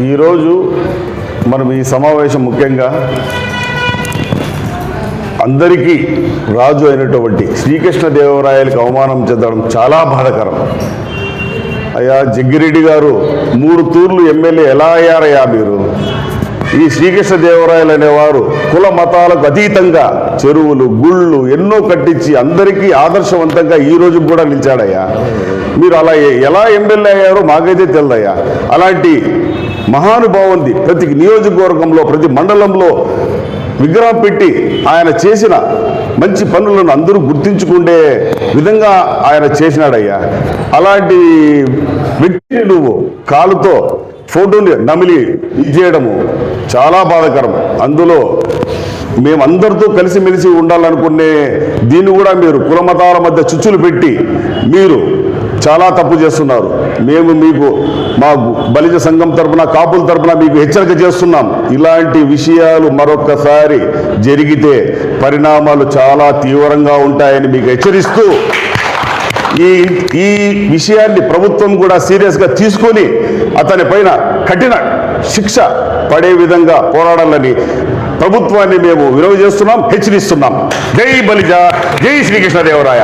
ఈరోజు మనం ఈ సమావేశం ముఖ్యంగా అందరికీ రాజు అయినటువంటి శ్రీకృష్ణదేవరాయలకు అవమానం చెందడం చాలా బాధకరం. అయ్యా జగ్గిరెడ్డి గారు మూడు తూర్లు ఎమ్మెల్యే ఎలా అయ్యారయ్యా మీరు? ఈ శ్రీకృష్ణదేవరాయలు అనేవారు కుల మతాలకు అతీతంగా చెరువులు గుళ్ళు ఎన్నో కట్టించి అందరికీ ఆదర్శవంతంగా ఈ రోజు కూడా నిలిచాడయ్యా. మీరు అలా ఎలా ఎమ్మెల్యే అయ్యారో మాకైతే తెలియదయ్యా అలాంటి మహానుభావుంది. ప్రతి నియోజకవర్గంలో ప్రతి మండలంలో విగ్రహం పెట్టి ఆయన చేసిన మంచి పనులను అందరూ గుర్తించుకుండే విధంగా ఆయన చేసినాడయ్యా. అలాంటి వ్యక్తిని నువ్వు కాలుతో ఫోటోని నమిలి చేయడము చాలా బాధాకరం. అందులో మేమందరితో కలిసిమెలిసి ఉండాలనుకునే దీన్ని కూడా మీరు కులమతాల మధ్య చుచ్చులు పెట్టి మీరు చాలా తప్పు చేస్తున్నారు. మేము మీకు మా బలిజ సంఘం తరపున కాపుల తరపున మీకు హెచ్చరిక చేస్తున్నాం. ఇలాంటి విషయాలు మరొక్కసారి జరిగితే పరిణామాలు చాలా తీవ్రంగా ఉంటాయని మీకు హెచ్చరిస్తూ ఈ ఈ విషయాన్ని ప్రభుత్వం కూడా సీరియస్గా తీసుకొని అతని పైన కఠిన శిక్ష పడే విధంగా పోరాడాలని ప్రభుత్వాన్ని మేము విలువ చేస్తున్నాం హెచ్చరిస్తున్నాం. జై బలిజ జై శ్రీకృష్ణదేవరాయ.